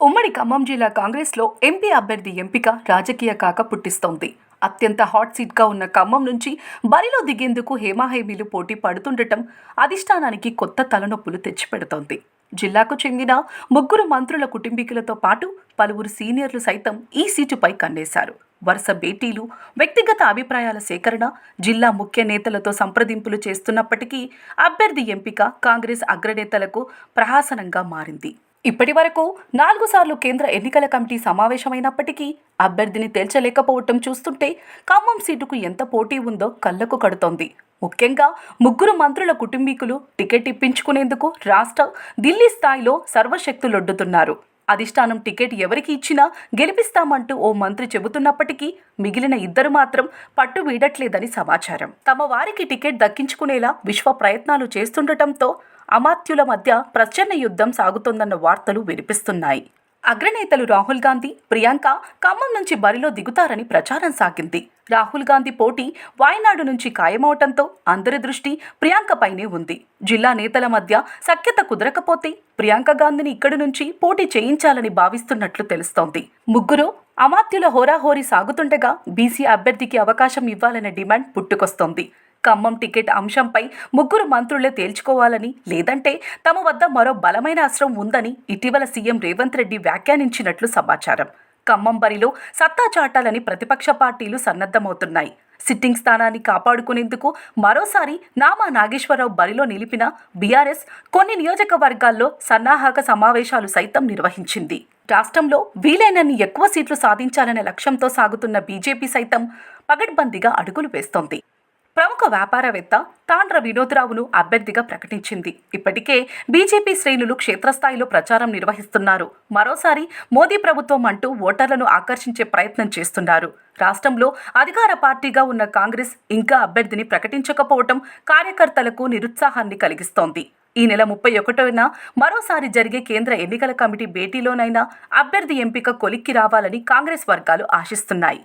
ఉమ్మడి ఖమ్మం జిల్లా కాంగ్రెస్లో ఎంపీ అభ్యర్థి ఎంపిక రాజకీయ కాక పుట్టిస్తోంది. అత్యంత హాట్ సీట్గా ఉన్న ఖమ్మం నుంచి బరిలో దిగేందుకు హేమాహేమీలు పోటీ పడుతుండటం అధిష్టానానికి కొత్త తలనొప్పులు తెచ్చిపెడుతోంది. జిల్లాకు చెందిన ముగ్గురు మంత్రుల కుటుంబీకులతో పాటు పలువురు సీనియర్లు సైతం ఈ సీటుపై కన్నేశారు. వరుస భేటీలు వ్యక్తిగత అభిప్రాయాల సేకరణ జిల్లా ముఖ్య నేతలతో సంప్రదింపులు చేస్తున్నప్పటికీ అభ్యర్థి ఎంపిక కాంగ్రెస్ అగ్రనేతలకు ప్రహాసనంగా మారింది. ఇప్పటి వరకు నాలుగు సార్లు కేంద్ర ఎన్నికల కమిటీ సమావేశమైనప్పటికీ అభ్యర్థిని తేల్చలేకపోవటం చూస్తుంటే ఖమ్మం సీటుకు ఎంత పోటీ ఉందో కళ్ళకు కడుతోంది. ముఖ్యంగా ముగ్గురు మంత్రుల కుటుంబీకులు టికెట్ ఇప్పించుకునేందుకు రాష్ట్ర ఢిల్లీ స్థాయిలో సర్వశక్తులొడ్డుతున్నారు. అధిష్టానం టికెట్ ఎవరికి ఇచ్చినా గెలిపిస్తామంటూ ఓ మంత్రి చెబుతున్నప్పటికీ మిగిలిన ఇద్దరు మాత్రం పట్టు వీడట్లేదని సమాచారం. తమ వారికి టికెట్ దక్కించుకునేలా విశ్వ ప్రయత్నాలు చేస్తుండటంతో అమాత్యుల మధ్య ప్రచన్న యుద్ధం సాగుతోందన్న వార్తలు వినిపిస్తున్నాయి. అగ్రనేతలు రాహుల్ గాంధీ ప్రియాంక ఖమ్మం నుంచి బరిలో దిగుతారని ప్రచారం సాగింది. రాహుల్ గాంధీ పోటీ వాయనాడు నుంచి ఖాయమవటంతో అందరి దృష్టి ప్రియాంకపైనే ఉంది. జిల్లా నేతల మధ్య సఖ్యత కుదరకపోతే ప్రియాంక గాంధీని ఇక్కడి నుంచి పోటీ చేయించాలని భావిస్తున్నట్లు తెలుస్తోంది. ముగ్గురు అమాత్యుల హోరాహోరీ సాగుతుండగా బీసీ అభ్యర్థికి అవకాశం ఇవ్వాలనే డిమాండ్ పుట్టుకొస్తోంది. ఖమ్మం టికెట్ అంశంపై ముగ్గురు మంత్రులే తేల్చుకోవాలని లేదంటే తమ వద్ద మరో బలమైన అస్త్రం ఉందని ఇటీవల సీఎం రేవంత్ రెడ్డి వ్యాఖ్యానించినట్లు సమాచారం. ఖమ్మం బరిలో సత్తా చాటాలని ప్రతిపక్ష పార్టీలు సన్నద్ధమవుతున్నాయి. సిట్టింగ్ స్థానాన్ని కాపాడుకునేందుకు మరోసారి నామా నాగేశ్వరరావు బరిలో నిలిపిన బీఆర్ఎస్ కొన్ని నియోజకవర్గాల్లో సన్నాహక సమావేశాలు సైతం నిర్వహించింది. రాష్ట్రంలో వీలైనన్ని ఎక్కువ సీట్లు సాధించాలనే లక్ష్యంతో సాగుతున్న బీజేపీ సైతం పగడ్బందీగా అడుగులు వేస్తోంది. ప్రముఖ వ్యాపారవేత్త తాండ్ర వినోద్రావును అభ్యర్థిగా ప్రకటించింది. ఇప్పటికే బీజేపీ శ్రేణులు క్షేత్రస్థాయిలో ప్రచారం నిర్వహిస్తున్నారు. మరోసారి మోదీ ప్రభుత్వం అంటూ ఓటర్లను ఆకర్షించే ప్రయత్నం చేస్తున్నారు. రాష్ట్రంలో అధికార పార్టీగా ఉన్న కాంగ్రెస్ ఇంకా అభ్యర్థిని ప్రకటించకపోవటం కార్యకర్తలకు నిరుత్సాహాన్ని కలిగిస్తోంది. ఈ నెల ముప్పై ఒకటోన మరోసారి జరిగే కేంద్ర ఎన్నికల కమిటీ భేటీలోనైనా అభ్యర్థి ఎంపిక కొలిక్కి రావాలని కాంగ్రెస్ వర్గాలు ఆశిస్తున్నాయి.